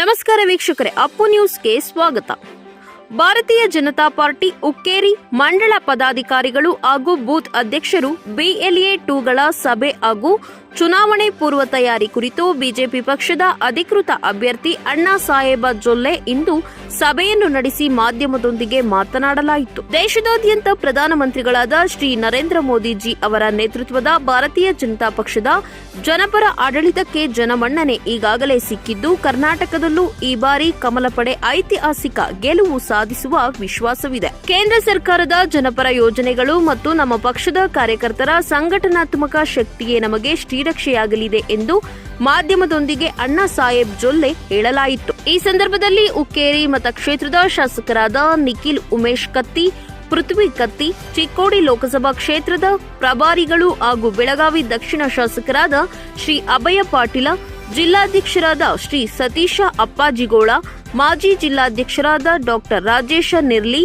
ನಮಸ್ಕಾರ ವೀಕ್ಷಕರೇ ಅಪ್ಪು ನ್ಯೂಸ್ಗೆ ಸ್ವಾಗತ. ಭಾರತೀಯ ಜನತಾ ಪಾರ್ಟಿ ಉಕ್ಕೇರಿ ಮಂಡಳ ಪದಾಧಿಕಾರಿಗಳು ಹಾಗೂ ಬೂತ್ ಅಧ್ಯಕ್ಷರು ಬಿಎಲ್ಎ ಟೂಗಳ ಸಭೆ ಹಾಗೂ ಚುನಾವಣೆ ಪೂರ್ವ ತಯಾರಿ ಕುರಿತು ಬಿಜೆಪಿ ಪಕ್ಷದ ಅಧಿಕೃತ ಅಭ್ಯರ್ಥಿ ಅಣ್ಣಾ ಸಾಹೇಬ ಜೊಲ್ಲೆ ಇಂದು ಸಭೆಯನ್ನು ನಡೆಸಿ ಮಾಧ್ಯಮದೊಂದಿಗೆ ಮಾತನಾಡಲಾಯಿತು. ದೇಶದಾದ್ಯಂತ ಪ್ರಧಾನಮಂತ್ರಿಗಳಾದ ಶ್ರೀ ನರೇಂದ್ರ ಮೋದಿಜಿ ಅವರ ನೇತೃತ್ವದ ಭಾರತೀಯ ಜನತಾ ಪಕ್ಷದ ಜನಪರ ಆಡಳಿತಕ್ಕೆ ಜನಮನ್ನಣೆ ಈಗಾಗಲೇ ಸಿಕ್ಕಿದ್ದು, ಕರ್ನಾಟಕದಲ್ಲೂ ಈ ಬಾರಿ ಕಮಲಪಡೆ ಐತಿಹಾಸಿಕ ಗೆಲುವು ಸಾಧಿಸುವ ವಿಶ್ವಾಸವಿದೆ. ಕೇಂದ್ರ ಸರ್ಕಾರದ ಜನಪರ ಯೋಜನೆಗಳು ಮತ್ತು ನಮ್ಮ ಪಕ್ಷದ ಕಾರ್ಯಕರ್ತರ ಸಂಘಟನಾತ್ಮಕ ಶಕ್ತಿಯೇ ನಮಗೆ ಶ್ರೀರಕ್ಷೆಯಾಗಲಿದೆ ಎಂದು ಮಾಧ್ಯಮದೊಂದಿಗೆ ಅಣ್ಣಾ ಸಾಹೇಬ್ ಜೊಲ್ಲೆ ಹೇಳಲಾಯಿತು. ಈ ಸಂದರ್ಭದಲ್ಲಿ ಉಕ್ಕೇರಿ ಮತಕ್ಷೇತ್ರದ ಶಾಸಕರಾದ ನಿಖಿಲ್ ಉಮೇಶ್ ಕತ್ತಿ, ಪೃಥ್ವಿ ಕತ್ತಿ, ಚಿಕ್ಕೋಡಿ ಲೋಕಸಭಾ ಕ್ಷೇತ್ರದ ಪ್ರಭಾರಿಗಳು ಹಾಗೂ ಬೆಳಗಾವಿ ದಕ್ಷಿಣ ಶಾಸಕರಾದ ಶ್ರೀ ಅಭಯ ಪಾಟೀಲ, ಜಿಲ್ಲಾಧ್ಯಕ್ಷರಾದ ಶ್ರೀ ಸತೀಶ ಅಪ್ಪಾಜಿಗೋಳ ಮಾಜಿ ಜಿಲ್ಲಾಧ್ಯಕ್ಷರಾದ ಡಾಕ್ಟರ್ ರಾಜೇಶ ನಿರ್ಲಿ,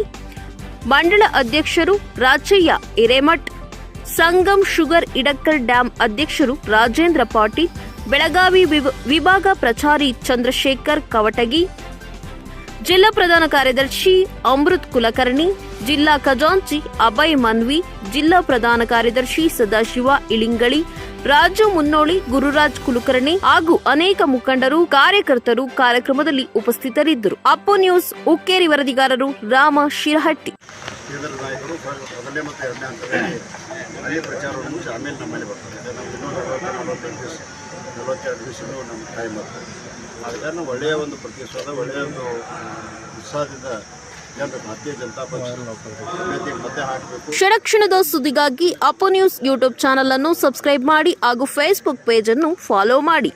ಮಂಡಳ ಅಧ್ಯಕ್ಷರು ರಾಚಯ್ಯ ಹಿರೇಮಠ್ ಸಂಗಮ್ ಶುಗರ್ ಇಡಕ್ಕಲ್ ಡ್ಯಾಂ ಅಧ್ಯಕ್ಷರು ರಾಜೇಂದ್ರ ಪಾಟೀಲ್, ಬೆಳಗಾವಿ ವಿಭ- ವಿಭಾಗ ಪ್ರಚಾರಿ ಚಂದ್ರಶೇಖರ್ ಕವಟಗಿ ಜಿಲ್ಲಾ ಪ್ರಧಾನ ಕಾರ್ಯದರ್ಶಿ ಅಮೃತ್ ಕುಲಕರ್ಣಿ, ಜಿಲ್ಲಾ ಖಜಾಂಚಿ ಅಭಯ್ ಮನ್ವಿ, ಜಿಲ್ಲಾ ಪ್ರಧಾನ ಕಾರ್ಯದರ್ಶಿ ಸದಾಶಿವ ಇಳಿಂಗಳಿ ರಾಜು ಮುನ್ನೋಳಿ ಗುರುರಾಜ್ ಕುಲಕರ್ಣಿ ಹಾಗೂ ಅನೇಕ ಮುಖಂಡರು, ಕಾರ್ಯಕರ್ತರು ಕಾರ್ಯಕ್ರಮದಲ್ಲಿ ಉಪಸ್ಥಿತರಿದ್ದರು. ಅಪ್ಪು ನ್ಯೂಸ್, ಉಕ್ಕೇರಿ ವರದಿಗಾರರು ರಾಮ ಶಿರಹಟ್ಟಿ. ಕಾರಣ ಒಳ್ಳೆಯ ಒಂದು ಪ್ರತಿಸ್ವಾದ ಒಳ್ಳೆಯ ಒಂದು ಉತ್ಸಾಹದಿಂದ ಕ್ಷಣದ ಸುದ್ದಿಗಾಗಿ ಅಪೋ ನ್ಯೂಸ್ ಯೂಟ್ಯೂಬ್ ಚಾನಲ್ ಅನ್ನು ಸಬ್ಸ್ಕ್ರೈಬ್ ಮಾಡಿ ಹಾಗೂ ಫೇಸ್ಬುಕ್ ಪೇಜ್ ಅನ್ನು ಫಾಲೋ ಮಾಡಿ.